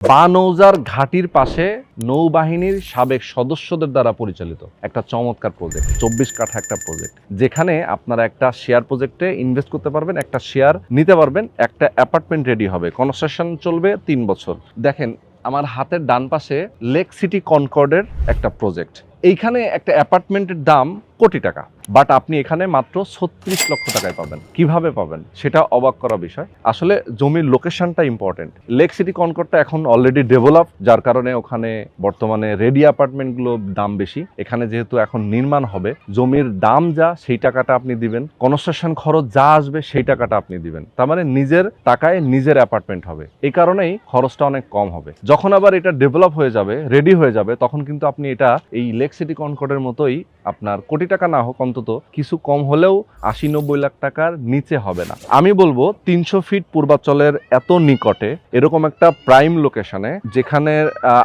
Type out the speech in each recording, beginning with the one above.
বানৌজার ঘাটির পাশে নৌবাহিনীর সাবেক সদস্যদের দ্বারা পরিচালিত একটা চমৎকার প্রজেক্ট চব্বিশ কাঠা একটা প্রজেক্ট যেখানে আপনারা একটা শেয়ার প্রজেক্টে ইনভেস্ট করতে পারবেন, একটা শেয়ার নিতে পারবেন, একটা অ্যাপার্টমেন্ট রেডি হবে। কনস্ট্রাকশন চলবে তিন বছর। দেখেন, আমার হাতের ডান পাশে লেক সিটি কনকর্ডের একটা প্রজেক্ট এইখানে একটা অ্যাপার্টমেন্টের দাম কোটি টাকা। বাট আপনি এখানে মাত্র ছত্রিশ লক্ষ টাকায় পাবেন। কীভাবে পাবেন? সেটা অবাক করা বিষয়। আসলে জমির লোকেশনটা ইম্পর্টেন্ট লেক সিটি কনকর্ডটা এখন অলরেডি ডেভেলপ যার কারণে ওখানে বর্তমানে রেডি অ্যাপার্টমেন্টগুলো দাম বেশি। এখানে যেহেতু এখন নির্মাণ হবে, জমির দাম যা, সেই টাকাটা আপনি দিবেন। কনস্ট্রাকশন খরচ যা আসবে, সেই টাকাটা আপনি দিবেন। তার মানে নিজের টাকায় নিজের অ্যাপার্টমেন্ট হবে। এই কারণেই খরচটা অনেক কম হবে। যখন আবার এটা ডেভেলপ হয়ে যাবে রেডি হয়ে যাবে, তখন কিন্তু আপনি এটা এই লেক সিটি কনকর্ডের মতোই আপনার কোটি টাকা না হোক, অন্তত কিছু কম হলেও আশি নব্বই লাখ টাকার নিচে হবে না। আমি বলব, তিনশো ফিট পূর্বাচলের এত নিকটে এরকম একটা প্রাইম লোকেশনে যেখানে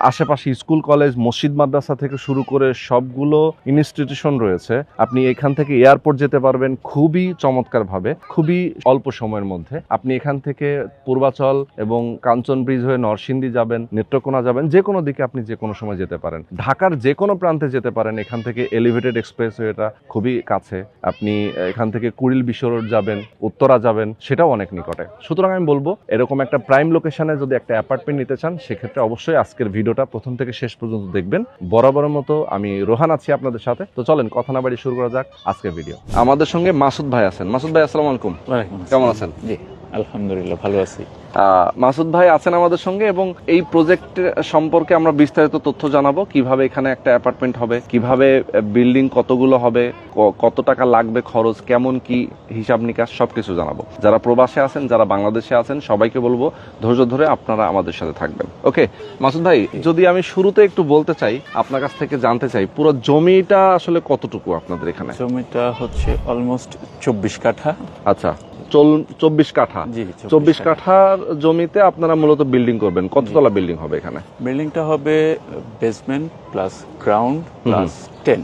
আশেপাশে স্কুল, কলেজ, মসজিদ, মাদ্রাসা থেকে শুরু করে সবগুলো ইনস্টিটিউশন রয়েছে। আপনি এখান থেকে এয়ারপোর্ট যেতে পারবেন খুবই চমৎকার ভাবে খুবই অল্প সময়ের মধ্যে। আপনি এখান থেকে পূর্বাচল এবং কাঞ্চন ব্রিজ হয়ে নরসিংদী যাবেন, নেত্রকোনা যাবেন, যে কোনো দিকে আপনি যে কোনো সময় যেতে পারেন। ঢাকার যে কোনো প্রান্তে যেতে পারেন, এখান থেকে এলিভেটেড এক্সপ্রেস এটা খুবই কাছে। আপনি এখান থেকে কুড়িল বিশ্ব যাবেন উত্তরা যাবেন সেটাও অনেক নিকটে। সুতরাং আমি বলব এরকম একটা প্রাইম লোকেশনে যদি একটা অ্যাপার্টমেন্ট নিতে চান সেক্ষেত্রে অবশ্যই আজকের ভিডিওটা প্রথম থেকে শেষ পর্যন্ত দেখবেন। বরাবরের মতো আমি রোহান আছি আপনাদের সাথে। তো চলেন কথা না বাড়ি শুরু করা যাক আজকের ভিডিও আমাদের সঙ্গে মাসুদ ভাই আছেন। মাসুদ ভাই আসসালামু আলাইকুম। কেমন আছেন? জি আলহামদুলিল্লাহ ভালো আছি। মাসুদ ভাই আছেন আমাদের সঙ্গে এবং এই প্রজেক্ট সম্পর্কে আমরা বিস্তারিত তথ্য জানাব। কীভাবে এখানে একটা অ্যাপার্টমেন্ট হবে? কীভাবে বিল্ডিং কতগুলো হবে? কত টাকা লাগবে খরচ? কেমন কি হিসাব নিকাশ? সবকিছু জানাব। যারা প্রবাসে আছেন যারা বাংলাদেশে আছেন সবাইকে বলব ধৈর্য ধরে আপনারা আমাদের সাথে থাকবেন। ওকে মাসুদ ভাই যদি আমি শুরুতে একটু বলতে চাই আপনার কাছ থেকে জানতে চাই পুরো জমিটা আসলে কতটুকু আপনাদের এখানে? জমিটা হচ্ছে অলমোস্ট চব্বিশ কাঠা। আচ্ছা চব্বিশ কাঠা। জি চব্বিশ কাঠার জমিতে আপনারা মূলত বিল্ডিং করবেন? কততলা বিল্ডিং হবে এখানে? বিল্ডিংটা হবে basement plus ground plus ten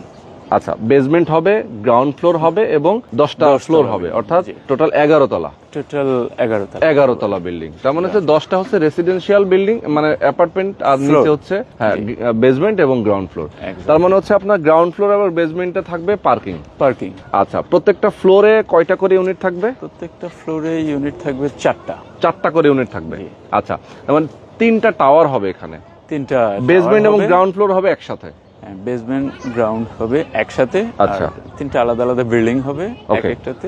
আচ্ছা বেসমেন্ট হবে গ্রাউন্ড ফ্লোর হবে এবং দশটা ফ্লোর হবে অর্থাৎ টোটাল এগারো তলা। টোটাল এগারো তলা। এগারো তলা বিল্ডিং তার মানে হচ্ছে দশটা হচ্ছে রেসিডেন্সিয়াল বিল্ডিং মানে অ্যাপার্টমেন্ট আর নিচে হচ্ছে হ্যাঁ বেসমেন্ট এবং গ্রাউন্ড ফ্লোর তার মানে হচ্ছে আপনার গ্রাউন্ড ফ্লোর এবং বেসমেন্টে থাকবে পার্কিং পার্কিং আচ্ছা প্রত্যেকটা ফ্লোরে কয়টা করে ইউনিট থাকবে? প্রত্যেকটা ফ্লোরে ইউনিট থাকবে চারটা। চারটা করে ইউনিট থাকবে। আচ্ছা মানে তিনটা টাওয়ার হবে এখানে। তিনটা বেসমেন্ট এবং গ্রাউন্ড ফ্লোর হবে একসাথে। বেসমেন্ট গ্রাউন্ড হবে একসাথে আচ্ছা। তিনটা আলাদা আলাদা বিল্ডিং হবে এক একটাতে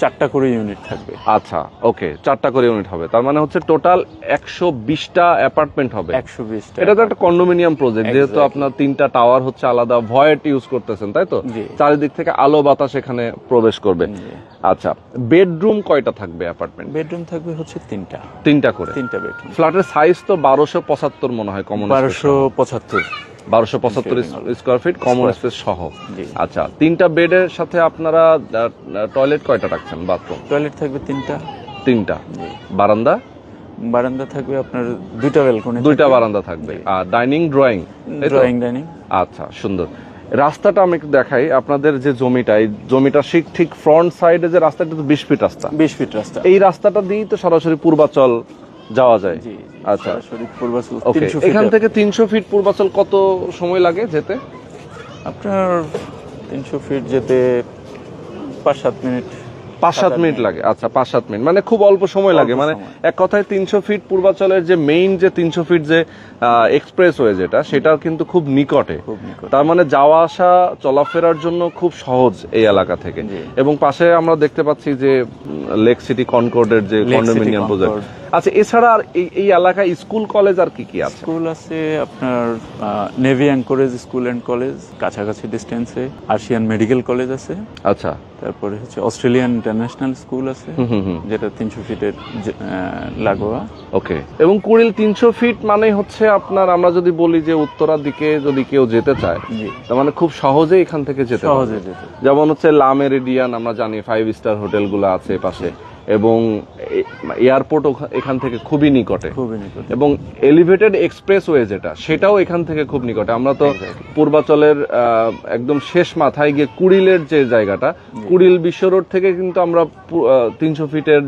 চারটা করে ইউনিট থাকবে। আচ্ছা ওকে চারটা করে ইউনিট হবে। তার মানে হচ্ছে টোটাল একশো বিশটা অ্যাপার্টমেন্ট হবে। একশো বিশটা এটা তো একটা কন্ডোমিনিয়াম প্রজেক্ট যেহেতু আপনার তিনটা টাওয়ার হচ্ছে আলাদা ভয়েট ইউজ করতেছেন তাই তো? চারিদিক থেকে আলো বাতাস এখানে প্রবেশ করবে। আচ্ছা বেডরুম কয়টা থাকবে অ্যাপার্টমেন্ট বেডরুম থাকবে হচ্ছে তিনটা। তিনটা করে। তিনটা বেডরুম ফ্ল্যাটের সাইজ তো বারোশো পঁচাত্তর মনে হয় কমন বারোশো পঁচাত্তর। বারোশো পঁচাত্তর স্কোয়ার ফিট কমন স্পেস সহ। জি। আচ্ছা তিনটা বেডের সাথে আপনারা টয়লেট কয়টা রাখছেন? বাথরুম টয়লেট থাকবে তিনটা। তিনটা। বারান্দা? বারান্দা থাকবে আপনার দুইটা ব্যালকনি দুইটা বারান্দা থাকবে। আর ডাইনিং ড্রয়িং ড্রয়িং ডাইনিং আচ্ছা সুন্দর। রাস্তাটা আমি একটু দেখাই আপনাদের যে জমিটা এই জমিটা ঠিক ঠিক ফ্রন্ট সাইডে যে রাস্তাটা তো বিশ ফিট রাস্তা। বিশ ফিট রাস্তা। এই রাস্তাটা দিয়েই তো সরাসরি পূর্বাচল যাওয়া যায়। জি আচ্ছা। এখান থেকে তিনশো ফিট পূর্বাচল কত সময় লাগে যেতে? আপনার তিনশো ফিট যেতে পাঁচ সাত মিনিট। পাঁচ সাত মিনিট লাগে। আচ্ছা পাঁচ সাত মিনিট। মানে খুব অল্প সময় লাগে। মানে এক কথায় তিনশো ফিট পূর্বাচলের যে মেইন যে তিনশো ফিট যে এক্সপ্রেস ওয়ে যেটা সেটা কিন্তু খুব নিকটে। তার মানে যাওয়া আসা চলাফেরার জন্য খুব সহজ এই এলাকা থেকে। এবং পাশে আমরা দেখতে পাচ্ছি যে লেক সিটি কনকর্ডের যে কন্ডোমিনিয়াম প্রজেক্ট আচ্ছা এছাড়া আর এই এই এলাকায় স্কুল কলেজ আর কি কি আছে? স্কুল আছে আপনার navy anchorage school and college কাছাকাছি ডিস্টেন্সে আর্শিয়ান মেডিকেল কলেজ আছে। আচ্ছা। তারপরে হচ্ছে অস্ট্রেলিয়ান ইন্টারন্যাশনাল স্কুল আছে যেটা তিনশো ফিটের লাগোয়া। ওকে। এবং কুড়িল তিনশো ফিট মানে হচ্ছে আপনার আমরা যদি বলি যে উত্তরার দিকে যদি কেউ যেতে চায় তার মানে খুব সহজে এখান থেকে যেতে সহজে যেতে। যেমন হচ্ছে লামের মেরিডিয়ান আমরা জানি ফাইভ স্টার হোটেলগুলো আছে পাশে। এবং এয়ারপোর্ট এখান থেকে খুবই নিকটে। খুবই নিকট। এবং এলিভেটেড এক্সপ্রেসওয়ে যেটা সেটাও এখান থেকে খুব নিকটে। আমরা তো পূর্বাচলের একদম শেষ মাথায় গিয়ে কুড়িলের যে জায়গাটা কুড়িল বিশ্ব রোড থেকে কিন্তু আমরা তিনশো ফিটের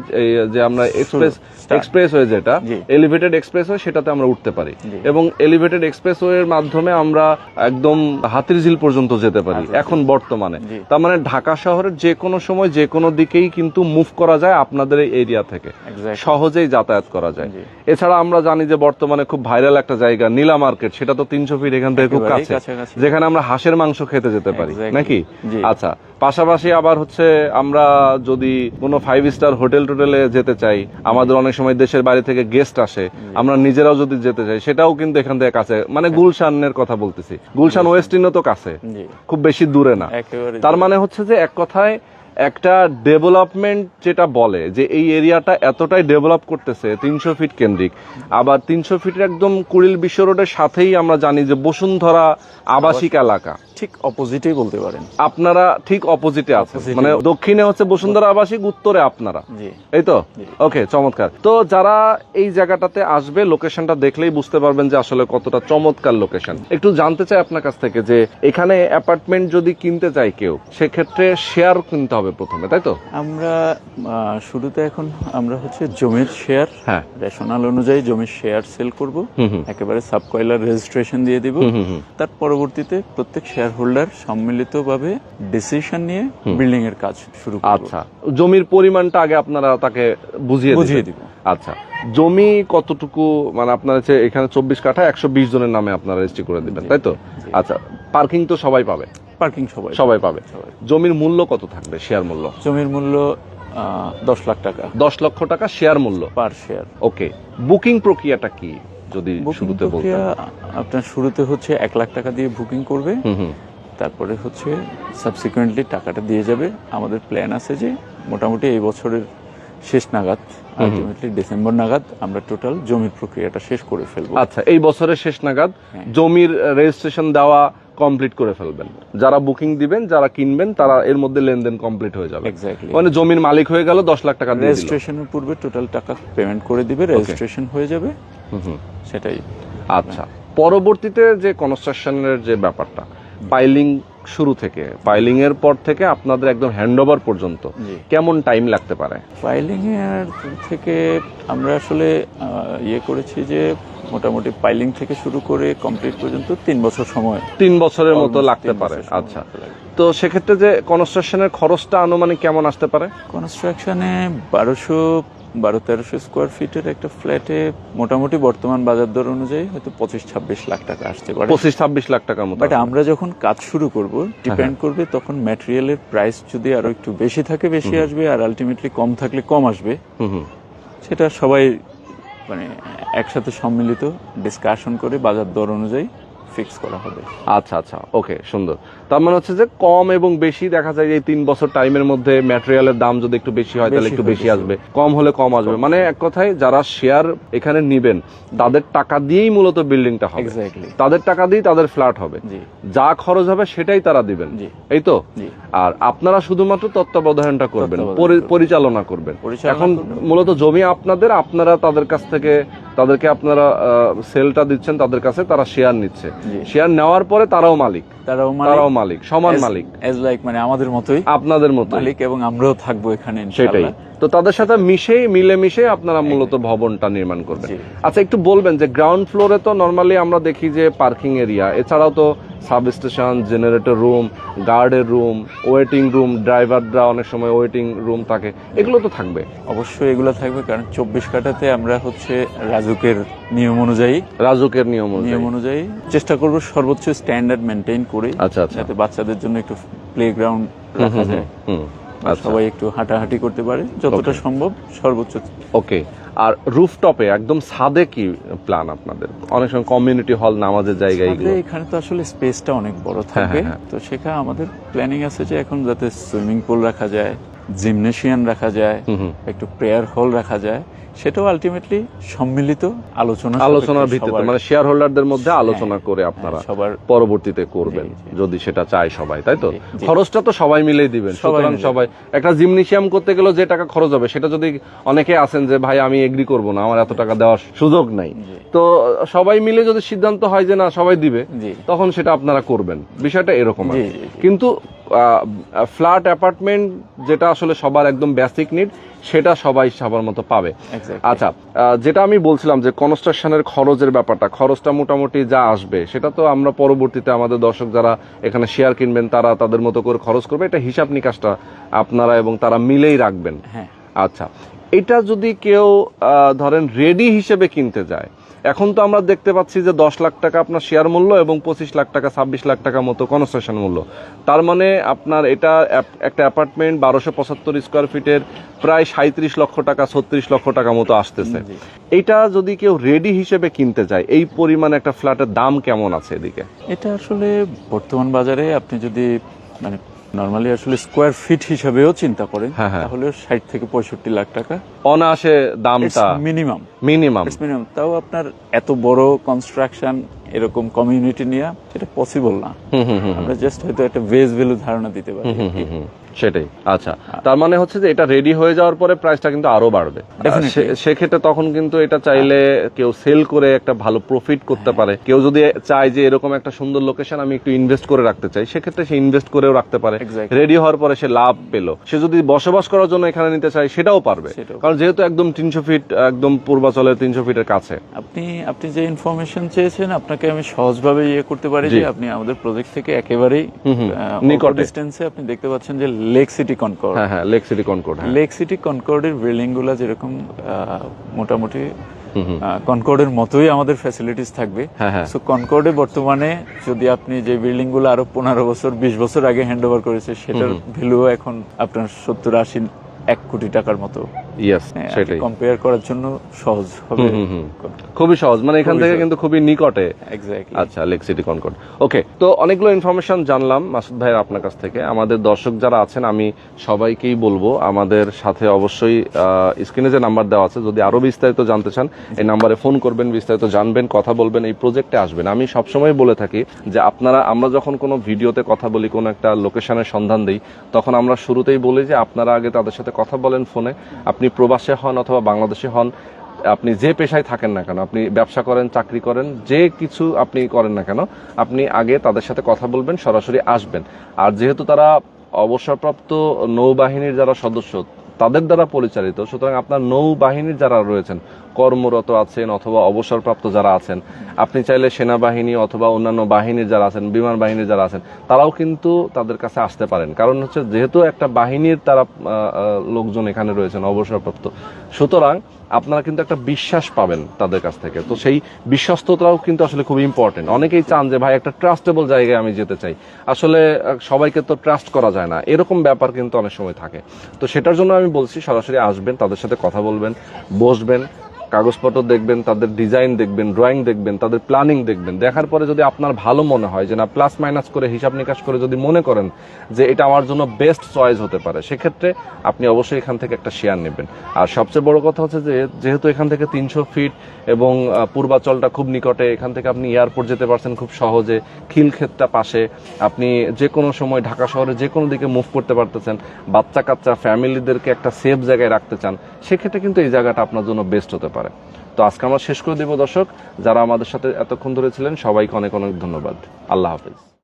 যে আমরা এক্সপ্রেস. এক্সপ্রেসওয়ে যেটা এলিভেটেড এক্সপ্রেসওয়ে সেটাতে আমরা উঠতে পারি। এবং এলিভেটেড এক্সপ্রেসওয়ের মাধ্যমে আমরা একদম হাতিরঝিল পর্যন্ত যেতে পারি এখন বর্তমানে। তার মানে ঢাকা শহরের যে কোনো সময় যে কোনো দিকেই কিন্তু মুভ করা যায় আপনাদের এই এরিয়া থেকে। সহজেই যাতায়াত করা যায়। এছাড়া আমরা জানি যে বর্তমানে খুব ভাইরাল একটা জায়গা নীলা মার্কেট। সেটা তো তিনশো ফিট এখান থেকে খুব কাছে। যেখানে আমরা হাঁসের মাংস খেতে যেতে পারি নাকি? আচ্ছা পাশাপাশি আবার হচ্ছে আমরা যদি কোনো ফাইভ স্টার হোটেল টোটেলে যেতে চাই আমাদের অনেক সময় দেশের বাইরে থেকে গেস্ট আসে আমরা নিজেরাও যদি যেতে চাই সেটাও কিন্তু এখান থেকে কাছে। মানে গুলশানের কথা বলতেছি। গুলশান ওয়েস্ট ওয়েস্টিনও তো কাছে। খুব বেশি দূরে না। তার মানে হচ্ছে যে এক কথায় একটা ডেভেলপমেন্ট যেটা বলে যে এই এরিয়াটা এতটাই ডেভেলপ করতেছে তিনশো ফিট কেন্দ্রিক। আবার তিনশো ফিটের একদম কুড়িল বিশ্ব রোডের সাথেই আমরা জানি যে বসুন্ধরা আবাসিক। এলাকা। ঠিক অপোজিটেই বলতে পারেন। আপনারা ঠিক অপোজিটে আছে মানে দক্ষিণে হচ্ছে বসুন্ধরা আবাসিক উত্তরে আপনারা। এই তো? ওকে চমৎকার। তো যারা এই জায়গাটাতে আসবে লোকেশনটা দেখলেই বুঝতে পারবেন যে আসলে কতটা চমৎকার লোকেশন একটু জানতে চাই আপনার কাছ থেকে যে এখানে অ্যাপার্টমেন্ট যদি কিনতে চায় কেউ সেক্ষেত্রে শেয়ার কিনতে হবে প্রথমে তাই তো? আমরা শুরুতে এখন আমরা হচ্ছে জমির শেয়ার হ্যাঁ। রেশনাল অনুযায়ী জমির শেয়ার সেল করব। একেবারে সাব কয়লার রেজিস্ট্রেশন দিয়ে দিব। তার পরবর্তীতে প্রত্যেক শেয়ার হোল্ডার সম্মিলিতভাবে ডিসিশন নিয়ে বিল্ডিং এর কাজ শুরু আচ্ছা। জমির পরিমাণটা আগে আপনারা তাকে বুঝিয়ে বুঝিয়ে। দিব। আচ্ছা। জমি কতটুকু মানে আপনার হচ্ছে এখানে চব্বিশ কাঠা একশো বিশ জনের নামে আপনারা রেজিস্ট্রি করে দিবেন তাই তো? আচ্ছা পার্কিং তো সবাই পাবে? পার্কিং সবাই সবাই পাবে। জমির মূল্য কত থাকবে শেয়ার মূল্য? জমির মূল্য দশ লাখ টাকা। দশ লক্ষ টাকা শেয়ার মূল্য? পার শেয়ার ওকে বুকিং প্রক্রিয়াটা কি? যদি শুরুতে বলতেন। আপনার শুরুতে হচ্ছে এক লাখ টাকা দিয়ে বুকিং করবে। তারপরে হচ্ছে সাবসিকুয়েন্টলি টাকাটা দিয়ে যাবে। আমাদের প্ল্যান আছে যে মোটামুটি এই বছরের শেষ নাগাদ আলটিমেটলি ডিসেম্বর নাগাদ আমরা টোটাল জমির প্রক্রিয়াটা শেষ করে ফেলব। আচ্ছা এই বছরের শেষ নাগাদ হ্যাঁ। জমির রেজিস্ট্রেশন দেওয়া কমপ্লিট করে ফেলবেন। যারা বুকিং দিবেন যারা কিনবেন তারা এর মধ্যে লেনদেন কমপ্লিট হয়ে যাবে। এক্স্যাক্টলি মানে জমির মালিক হয়ে গেল দশ লাখ টাকা রেজিস্ট্রেশনের পূর্বে টোটাল টাকা পেমেন্ট করে দিবে রেজিস্ট্রেশন হয়ে যাবে। সেটাই। আচ্ছা পরবর্তীতে যে কনস্ট্রাকশনের যে ব্যাপারটা পাইলিং শুরু থেকে পাইলিং এর পর থেকে আপনাদের একদম হ্যান্ডওভার পর্যন্ত কেমন টাইম লাগতে পারে? ফাইলিং এর থেকে আমরা আসলে ইয়ে করেছি যে মোটামুটি পাইলিং থেকে শুরু করে কমপ্লিট পর্যন্ত তিন বছর সময়। তিন বছরের মতো লাগতে পারে। আচ্ছা। তো সেক্ষেত্রে যে কনস্ট্রাকশনের খরচটা আনুমানিক কেমন আসতে পারে? কনস্ট্রাকশনে বারোশো বারো তেরোশো স্কোয়ার ফিটের একটা ফ্ল্যাটে মোটামুটি বর্তমান বাজার দর অনুযায়ী হয়তো পঁচিশ ছাব্বিশ লাখ টাকা আসতে পারে। পঁচিশ ছাব্বিশ লাখ টাকার মতো বাট আমরা যখন কাজ শুরু করব ডিপেন্ড করবে তখন ম্যাটেরিয়ালের প্রাইস যদি আরও একটু বেশি থাকে বেশি আসবে আর আলটিমেটলি কম থাকলে কম আসবে সেটা সবাই মানে একসাথে সম্মিলিত ডিসকাশন করে বাজার দর অনুযায়ী ফিক্স করা হবে। আচ্ছা আচ্ছা। ওকে সুন্দর। তার মানে হচ্ছে যে কম এবং বেশি দেখা যায় যে এই তিন বছর টাইমের মধ্যে ম্যাটেরিয়ালের দাম যদি একটু বেশি হয় তাহলে একটু বেশি আসবে। কম হলে কম আসবে। মানে এক কথায় যারা শেয়ার এখানে নিবেন তাদের টাকা দিয়েই মূলত বিল্ডিংটা হবে। তাদের টাকা দিয়েই তাদের ফ্ল্যাট হবে। যা খরচ হবে সেটাই তারা দিবেন। এই তো? আর আপনারা শুধুমাত্র তত্ত্বাবধানটা করবেন। পরিচালনা করবেন। এখন মূলত জমি আপনাদের আপনারা তাদের কাছ থেকে তাদেরকে আপনারা সেলটা দিচ্ছেন তাদের কাছে তারা শেয়ার নিচ্ছে। শেয়ার নেওয়ার পরে তারাও মালিক। তারাও তারাও মালিক সমান মালিক। এজ লাইক মানে আমাদের মতোই আপনাদের মতো মালিক এবং আমরাও থাকব এখানে সেটাই। তো তাদের সাথে মিশেই মিলে মিশে আপনারা মূলত ভবনটা নির্মাণ করবেন। আচ্ছা একটু বলবেন যে গ্রাউন্ড ফ্লোরে তো নর্মালি আমরা দেখি যে পার্কিং এরিয়া এছাড়াও তো সাব স্টেশন জেনারেটর রুম গার্ডের রুম ওয়েটিং রুম ড্রাইভাররা অনেক সময় ওয়েটিং রুম থাকে এগুলো তো থাকবে। অবশ্যই এগুলো থাকবে কারণ চব্বিশ কাটাতে আমরা হচ্ছে রাজুকের নিয়ম অনুযায়ী রাজুকের নিয়ম নিয়ম অনুযায়ী চেষ্টা করব সর্বোচ্চ স্ট্যান্ডার্ড মেনটেন করে আচ্ছা আচ্ছা। যাতে বাচ্চাদের জন্য একটু প্লে গ্রাউন্ড রাখা যায়। সবাই একটু হাঁটাহাঁটি করতে পারে যতটা সম্ভব সর্বোচ্চ। ওকে আর রুফটপে একদম ছাদে কি প্ল্যান আপনাদের? অনেক সময় কমিউনিটি হল নামাজের জায়গা এগুলো। এখানে তো আসলে স্পেসটা অনেক বড় থাকে। থাকবে হ্যাঁ, তো সেখানে আমাদের প্ল্যানিং আছে যে এখন যাতে সুইমিং পুল রাখা যায় জিমনেশিয়ান রাখা যায়। একটু প্রেয়ার হল রাখা যায়। সেটাও আলটিমেটলি সম্মিলিত আলোচনা আলোচনার ভিত্তিতে মানে শেয়ার হোল্ডারদের মধ্যে আলোচনা করে আপনারা সবার পরবর্তীতে করবেন। যদি সেটা চায় সবাই তাই তো। খরচটা তো সবাই মিলেই দিবেন সুতরাং সবাই একটা জিমনেশিয়াম করতে গেলেও যে টাকা খরচ হবে সেটা যদি অনেকে আছেন যে ভাই আমি এগ্রি করব না আমার এত টাকা দেওয়ার সুযোগ নাই। তো সবাই মিলে যদি সিদ্ধান্ত হয় যে না সবাই দিবে তখন সেটা আপনারা করবেন। বিষয়টা এরকম। কিন্তু ফ্ল্যাট অ্যাপার্টমেন্ট যেটা আসলে সবার একদম বেসিক নিড সেটা সবাই সবার মতো পাবে। আচ্ছা যেটা আমি বলছিলাম যে কনস্ট্রাকশনের খরচের ব্যাপারটা খরচটা মোটামুটি যা আসবে সেটা তো আমরা পরবর্তীতে আমাদের দর্শক যারা এখানে শেয়ার কিনবেন তারা তাদের মতো করে খরচ করবে। এটা হিসাব নিকাশটা আপনারা এবং তারা মিলেই রাখবেন। হ্যাঁ। আচ্ছা এটা যদি কেউ ধরেন রেডি হিসেবে কিনতে যায় এখন তো আমরা দেখতে পাচ্ছি যে দশ লাখ টাকা আপনার শেয়ার মূল্য এবং পঁচিশ লাখ টাকা ছাব্বিশ লাখ টাকা মতো কনস্ট্রাকশন মূল্য। তার মানে আপনার এটা একটা অ্যাপার্টমেন্ট বারোশো পঁচাত্তর স্কোয়ার ফিটের প্রায় সাঁত্রিশ লক্ষ টাকা ছত্রিশ লক্ষ টাকা মতো আসতেছে। এটা যদি কেউ রেডি হিসেবে কিনতে যায় এই পরিমাণে একটা ফ্ল্যাটের দাম কেমন আছে এদিকে? এটা আসলে বর্তমান বাজারে আপনি যদি মানে নর্মালি আসলে স্কোয়ার ফিট হিসাবেও চিন্তা করেন হ্যাঁ, হ্যাঁ। তাহলে ষাট থেকে পঁয়ষট্টি লাখ টাকা। অনায়াসে দামটা মিনিমাম মিনিমাম মিনিমাম তাও আপনার এত বড় কনস্ট্রাকশন এরকম কমিউনিটি নিয়ে এটা পসিবল না। আমরা জাস্ট হয়তো একটা ভেজ ভ্যালু ধারণা দিতে পারি। সেটাই আচ্ছা। তার মানে হচ্ছে যে এটা রেডি হয়ে যাওয়ার পরে প্রাইসটা কিন্তু আরও বাড়বে। সেক্ষেত্রে তখন কিন্তু এটা চাইলে কেউ সেল করে একটা ভালো প্রফিট করতে হ্যাঁ। পারে। কেউ যদি চায় যে এরকম একটা সুন্দর লোকেশন আমি একটু ইনভেস্ট করে রাখতে চাই সেক্ষেত্রে সে ইনভেস্ট করেও রাখতে পারে। রেডি হওয়ার পরে সে লাভ পেল। সে যদি বসবাস করার জন্য এখানে নিতে চায় সেটাও পারবে। কারণ যেহেতু একদম তিনশো ফিট একদম পূর্বাচলের তিনশো ফিটের কাছে। আপনি আপনি যে ইনফরমেশন চেয়েছেন আপনাকে আমি সহজভাবে ইয়ে করতে পারি যে আপনি আমাদের প্রজেক্ট থেকে একেবারেই। নিকট। ডিস্টেন্সে আপনি দেখতে পাচ্ছেন যে লেক সিটি কনকর্ড হ্যাঁ হ্যাঁ লেক সিটি কনকোর্ড হ্যাঁ। লেক সিটি কনকর্ডের বিল্ডিংগুলো যেরকম মোটামুটি কনকর্ডের মতোই আমাদের ফ্যাসিলিটিস থাকবে। হ্যাঁ হ্যাঁ। সো কনকর্ডে বর্তমানে যদি আপনি যে বিল্ডিংগুলো আরও পনেরো বছর বিশ বছর আগে হ্যান্ড ওভার করেছে সেটার ভ্যালু এখন আপনার সত্তর আশি এক কোটি টাকার মতো। ইয়েস সেটাই। কম্পেয়ার করার জন্য সহজ হবে। খুবই সহজ। মানে এখান থেকে কিন্তু খুবই নিকটে। আচ্ছা লেক সিটি কনকর্ড ওকে তো অনেকগুলো ইনফরমেশন জানলাম মাসুদ ভাইয়ের আপনার কাছ থেকে। আমাদের দর্শক যারা আছেন আমি সবাইকেই বলব আমাদের সাথে অবশ্যই স্ক্রিনে যে নাম্বার দেওয়া আছে যদি আরও বিস্তারিত জানতে চান এই নাম্বারে ফোন করবেন বিস্তারিত জানবেন কথা বলবেন এই প্রজেক্টে আসবেন। আমি সবসময় বলে থাকি যে আপনারা আমরা যখন কোনো ভিডিওতে কথা বলি কোনো একটা লোকেশনের সন্ধান দিই তখন আমরা শুরুতেই বলি যে আপনারা আগে তাদের সাথে কথা বলেন ফোনে আপনি প্রবাসে হন অথবা বাংলাদেশে হন, আপনি যে পেশায় থাকেন না কেন, আপনি ব্যবসা করেন, চাকরি করেন, যে কিছু আপনি করেন না কেন, আপনি আগে তাদের সাথে কথা বলবেন, সরাসরি আসবেন। আর যেহেতু তারা অবসরপ্রাপ্ত নৌবাহিনীর যারা সদস্য তাদের দ্বারা পরিচালিত। সুতরাং আপনার নৌবাহিনীর যারা রয়েছেন, কর্মরত আছেন অথবা অবসরপ্রাপ্ত যারা আছেন, আপনি চাইলে সেনাবাহিনী অথবা অন্যান্য বাহিনীর যারা আছেন, বিমান বাহিনীর যারা আছেন, তারাও কিন্তু তাদের কাছে আসতে পারেন। কারণ হচ্ছে যেহেতু একটা বাহিনীর তারা লোকজন এখানে রয়েছেন, অবসরপ্রাপ্ত। সুতরাং আপনারা কিন্তু একটা বিশ্বাস পাবেন তাদের কাছ থেকে। তো সেই বিশ্বস্ততাও কিন্তু আসলে খুব ইম্পর্টেন্ট অনেকেই চান যে, ভাই, একটা ট্রাস্টেবল জায়গায় আমি যেতে চাই। আসলে সবাইকে তো ট্রাস্ট করা যায় না। এরকম ব্যাপার কিন্তু অনেক সময় থাকে। তো সেটার জন্য আমি বলছি, সরাসরি আসবেন, তাদের সাথে কথা বলবেন, বসবেন। কাগজপত্র দেখবেন, তাদের ডিজাইন দেখবেন ড্রয়িং দেখবেন, তাদের প্ল্যানিং দেখবেন। দেখার পরে যদি আপনার ভালো মনে হয়, যে না প্লাস মাইনাস করে, হিসাব নিকাশ করে যদি মনে করেন যে এটা আমার জন্য বেস্ট চয়েস হতে পারে, সেক্ষেত্রে আপনি অবশ্যই এখান থেকে একটা শেয়ার নেবেন। আর সবচেয়ে বড় কথা হচ্ছে যে, যেহেতু এখান থেকে তিনশো ফিট এবং পূর্বাচলটা খুব নিকটে, এখান থেকে আপনি এয়ারপোর্ট যেতে পারছেন খুব সহজে, খিলক্ষেতটা পাশে, আপনি যে কোনো সময় ঢাকা শহরে যে কোনো দিকে মুভ করতে পারতেছেন বাচ্চা কাচ্চা ফ্যামিলিদেরকে একটা সেফ জায়গায় রাখতে চান, সেক্ষেত্রে কিন্তু এই জায়গাটা আপনার জন্য বেস্ট হতে পারে। তো আজকে আমরা শেষ করে দেব দর্শক, যারা আমাদের সাথে এতক্ষণ ধরে ছিলেন, সবাইকে অনেক অনেক ধন্যবাদ। আল্লাহ হাফিজ।